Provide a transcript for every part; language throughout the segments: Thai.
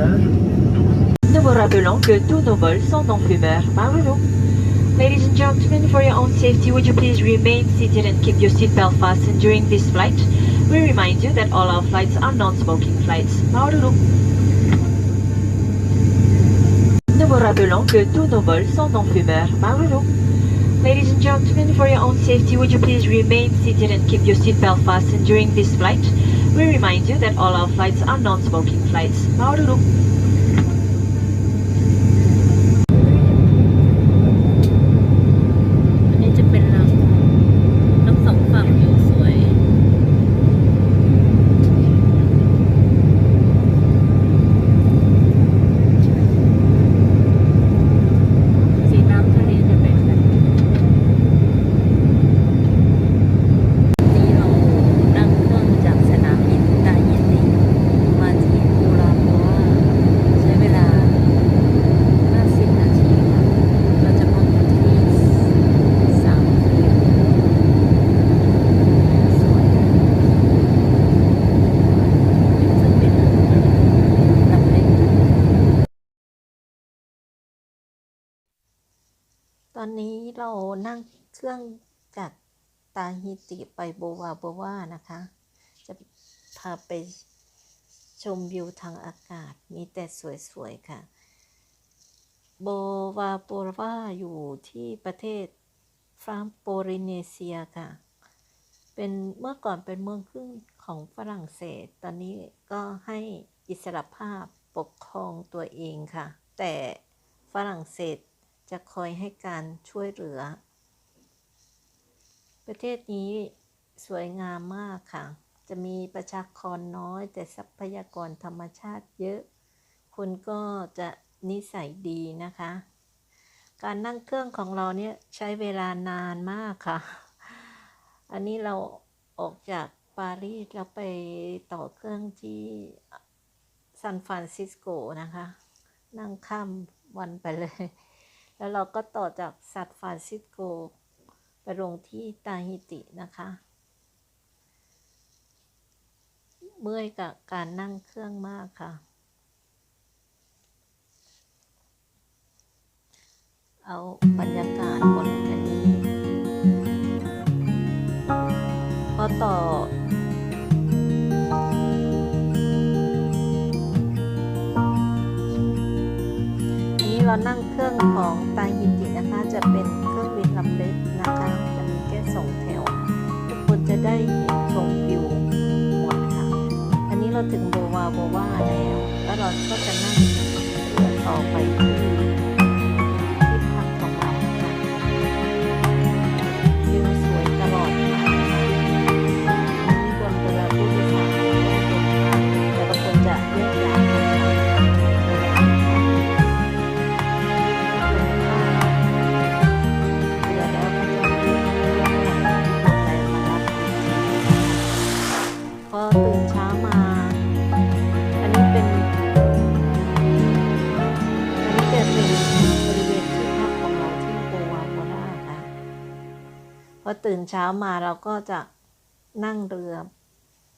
Nous vous rappelons que tous nos vols sont non-fumeurs. Maruno. Ladies and gentlemen, for your own safety, would you please remain seated and keep your seatbelt fastened during this flight? We remind you that all our flights are non-smoking flights. Nous vous rappelons que tous nos vols sont non-fumeurs. Maruno. Ladies and gentlemen, for your own safety, would you please remain seated and keep your seatbelt fastened during this flight? We remind you that all our flights are non-smoking flights. Maruno. ตอนนี้เรานั่งเครื่องจากตาฮิติไปโบวาโบวานะคะ จะพาไปชมวิวทางอากาศ มีแต่สวยๆค่ะ โบวาโปวาอยู่ที่ประเทศฟรานโปริเนเซียค่ะ เป็นเมื่อก่อนเป็นเมืองครึ่งของฝรั่งเศส ตอนนี้ก็ให้อิสรภาพปกครองตัวเองค่ะ แต่ฝรั่งเศส จะคอยให้การช่วยเหลือ ประเทศนี้สวยงามมากค่ะ จะมีประชากรน้อยแต่ทรัพยากรธรรมชาติเยอะ คนก็จะนิสัยดีนะคะ การนั่งเครื่องของเราเนี่ยใช้เวลานานมากค่ะ อันนี้เราออกจากปารีสแล้วไปต่อเครื่องที่ซานฟรานซิสโกนะคะ นั่งข้ามวันไปเลย แล้วเราก็ต่อจากซานฟรานซิสโก ไปลงที่ตาฮิตินะคะ เมื่อยกับการนั่งเครื่องมากค่ะ เอาบรรยากาศบนอันนี้ พอต่อ เรานั่งเครื่องของตาฮินจินะคะ จะเป็นเครื่องบินลำเล็กนะคะ จะมีแค่สองแถว ทุกคนจะได้เห็นชมวิวหมดค่ะ อันนี้เราถึงโบวาโบวาแล้ว แล้วเราก็จะนั่งเรือต่อไป ตื่นเช้ามาเราก็จะนั่งเรือ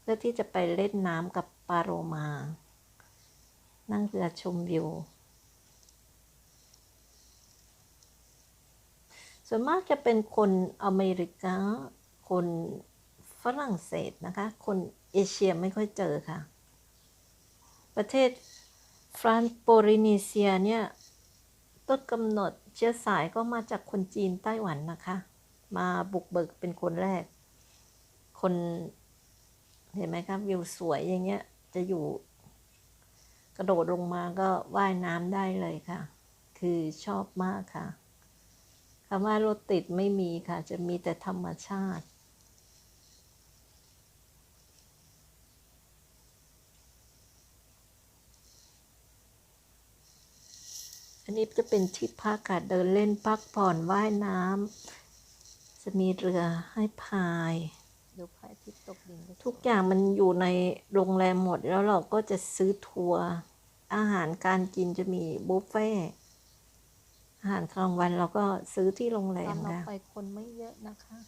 เพื่อที่จะไปเล่นน้ำกับปาโรมา นั่งเรือชมวิว ส่วนมากจะเป็นคนอเมริกา คนฝรั่งเศสนะคะ คนเอเชียไม่ค่อยเจอค่ะ ประเทศฟรานโปรินีเซียเนี่ยต้นกำเนิดเชื้อสายก็มาจากคนจีนไต้หวันนะคะ มาบุกเบิกเป็นคนแรก คนเห็นไหมครับวิวสวยอย่างเงี้ย จะอยู่ กระโดดลงมาก็ว่ายน้ำได้เลยค่ะ คือชอบมากค่ะคำว่ารถติดไม่มีค่ะ จะมีแต่ธรรมชาติอันนี้จะเป็นที่พักค่ะเดินเล่นพักผ่อนว่ายน้ำ จะมีเรือให้พายดูพายอาที่ตกดินทุกอย่างมันอยู่ในโรงแรมหมด แล้วเราก็จะซื้อทัวร์อาหารการกินจะมีบุฟเฟ่ต์อาหารกลางวันเราก็ซื้อที่โรงแรมค่ะไปคนไม่เยอะนะคะ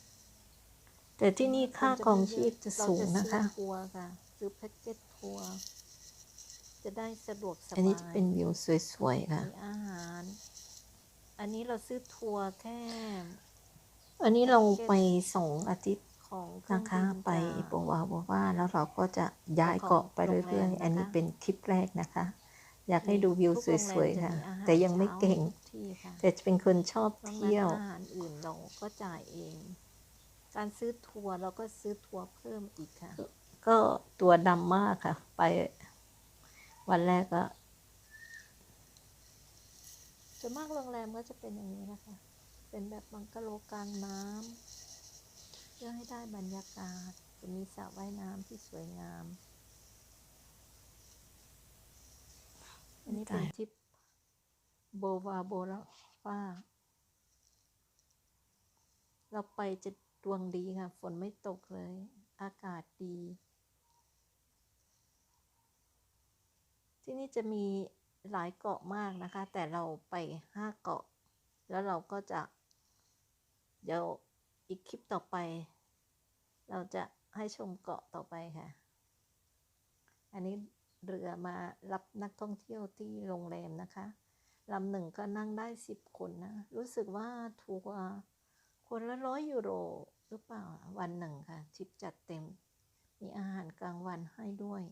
แต่ที่นี่ค่าครองชีพจะสูงนะคะทัวร์ค่ะซื้อแพ็กเกจทัวร์จะได้สะดวกสบายอันนี้จะเป็นวิวสวยๆค่ะมีอาหาร อันนี้เราซื้อทัวร์แค่ อันนี้เราไปสองอาทิตย์ของเครื่อนะงคะบินไปจากโบวาโบวาแล้วเราก็จะย้ายเกาะไปเรื่อยๆ อันนี้เป็นทริปแรกนะคะ อยากให้ดูวิวทุกสโรงแรมวยจะๆค่ะมีอาหารแต่ยังไม่เก่งช้าที่ค่ะแต่จะเป็นคนชอบนอกนั้นเที่ยวอาหารอื่นเราก็จ่ายเอง การซื้อทัวร์เราก็ซื้อทัวร์เพิ่มอีกค่ะ ก็ตัวดำมากค่ะ ไปวันแรกก็ส่วนมากโรงแรมก็จะเป็นอย่างนี้นะคะ เป็นแบบบังกะโลกลางน้ำเพื่อให้ได้บรรยากาศจะมีสระว่ายน้ำที่สวยงาม อันนี้เป็นทริปโบวาโบราฟ้า เราไปจะดวงดีค่ะ ฝนไม่ตกเลย อากาศดี ที่นี่จะมีหลายเกาะมากนะคะ แต่เราไปห้าเกาะ แล้วเราก็จะ เดี๋ยวอีกคลิปต่อไป เราจะให้ชมเกาะต่อไปค่ะ อันนี้เรือมารับนักท่องเที่ยวที่โรงแรมนะคะลำหนึ่งก็นั่งได้สิบคนนะ รู้สึกว่าถูกว่าคนละร้อยยูโรหรือเปล่าวันหนึ่งค่ะทริปจัดเต็ม มีอาหารกลางวันให้ด้วย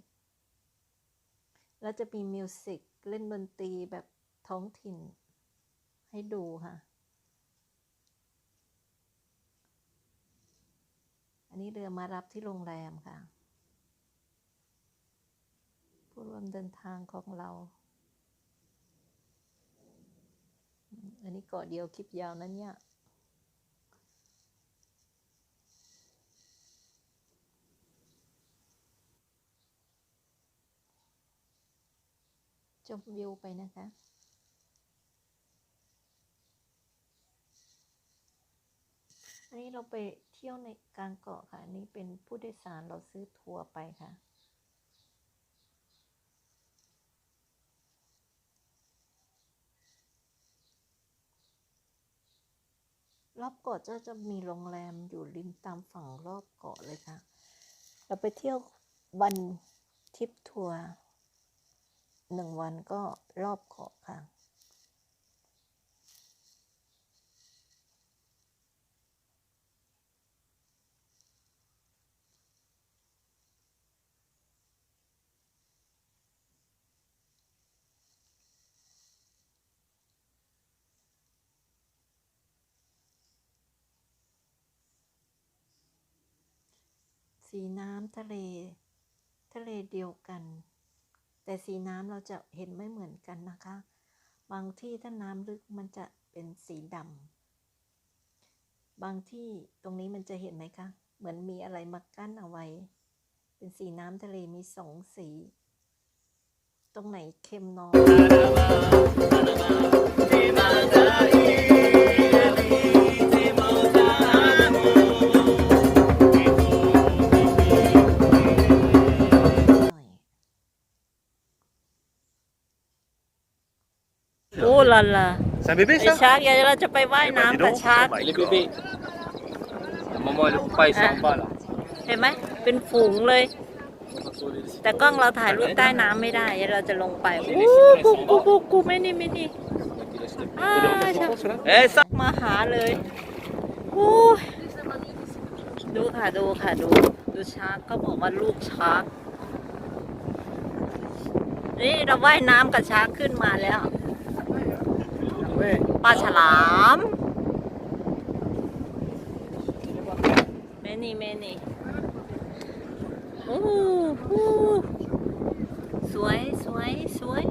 แล้วจะมีมิวสิกเล่นดนตรีแบบท้องถิ่น ให้ดูค่ะ อันนี้เรือมารับที่โรงแรมค่ะ ผู้ร่วมเดินทางของเรา อันนี้เกาะเดียวคลิปยาวนั้นเนี่ยชมวิวไปนะคะ อันนี้เราไป ที่ยวในกลางเกาะค่ะนนี้เป็นผู้โดยสารเราซื้อทัวร์ไปค่ะ รอบเกาะจะจะมีโรงแรมอยู่ริมตามฝั่งรอบเกาะเลยค่ะ เราไปเที่ยววันทริปทัวร์หนึ่งวันก็รอบเกาะค่ะ สีน้ำทะเล ทะเลเดียวกัน แต่สีน้ำเราจะเห็นไม่เหมือนกันนะคะ บางที่ถ้าน้ำลึกมันจะเป็นสีดำบางที่ตรงนี้มันจะเห็นไหมคะ เหมือนมีอะไรมากั้นเอาไว้ เป็นสีน้ำทะเลมีสองสี ตรงไหนเค็มน้อย โอ้ลาลา C'est un bébé ไอ ça ชาร์กเดี๋ยวเราจะไปว่าย Eh ben, dis น้ำกับ donc. ชาร์ก Oh my Les God. bébés. La maman et le papa, ils sont en bas là. เห็นไหมเป็นฝูงเลย แต่กล้องเราถ่ายรูปใต้น้ำไม่ได้เดี๋ยวเราจะลงไปโอ้กูกูกูกูไม่นี่ไม่นี่อ้าชา Eh, ça มาหาเลยโอ้ยดูค่ะดูค่ะดู ดูชาร์กก็บอกว่าลูกชาร์กนี่เราว่ายน้ำกับชาร์กขึ้นมาแล้ว Ouais. ปลาฉลามเมนี่เมนี่โอ้โหสวยสวยสวย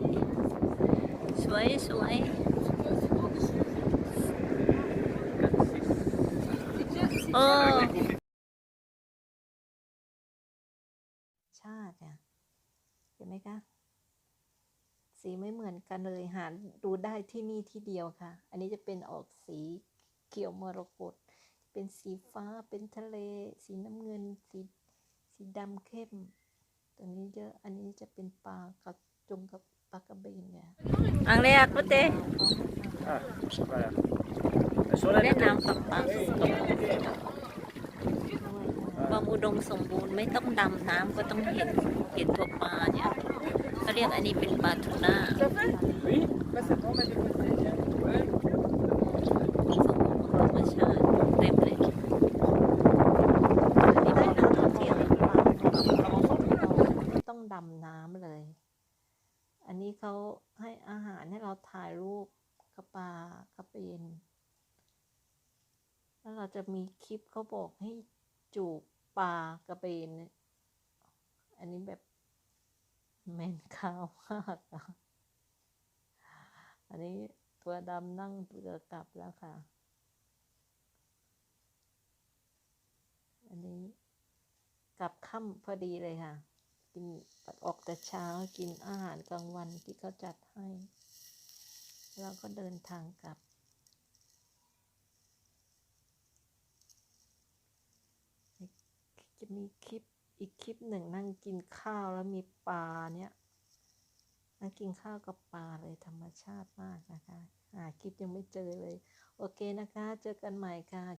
สวยสวยเออชาติอะเห็นไหมคะ สีไม่เหมือนกันเลยหาดูได้ที่นี่ที่เดียวค่ะ อันนี้จะเป็นออกสีเขียวมรกตเป็นสีฟ้าเป็นทะเล สีน้ำเงิน สีสีดำเข้มตรงนี้เยอะอันนี้จะเป็นปลากระจงกับปลากระเบนเนี่ยอังเรียกเต้ Ah, voilà. Elles sont là, เล่น les น้ำกับปลาความอุดมสมบูรณ์ไม่ต้องดำน้ำก็ต้องเห็นเห็นตัวปลาเนี่ย ขเรียกอันนี้เป็นปลาทูน่าธรรมชาติเต็มเลยอันนี้เป็นนักท่องเที่ยวไม่ต้องดำน้ำเลย อันนี้เขาให้อาหารให้เราถ่ายรูปกระปากระเบนแล้วเราจะมีคลิปเขาบอกให้จูบปลากระเบนเนี่ยอันนี้แบบ แมนข้าวมากอะอันนี้ตัวดำนั่งเรือกลับแล้วค่ะ อันนี้กลับค่ำพอดีเลยค่ะ กินออกแต่เช้ากินอาหารกลางวันที่เขาจัดให้ แล้วก็เดินทางกลับจะมีคลิป อีกคลิปหนึ่งนั่งกินข้าวแล้วมีปลาเนี่ยนั่งกินข้าวกับปลาเลยธรรมชาติมากนะคะหาคลิปยังไม่เจอเลย โอเคนะคะ เจอกันใหม่ค่ะ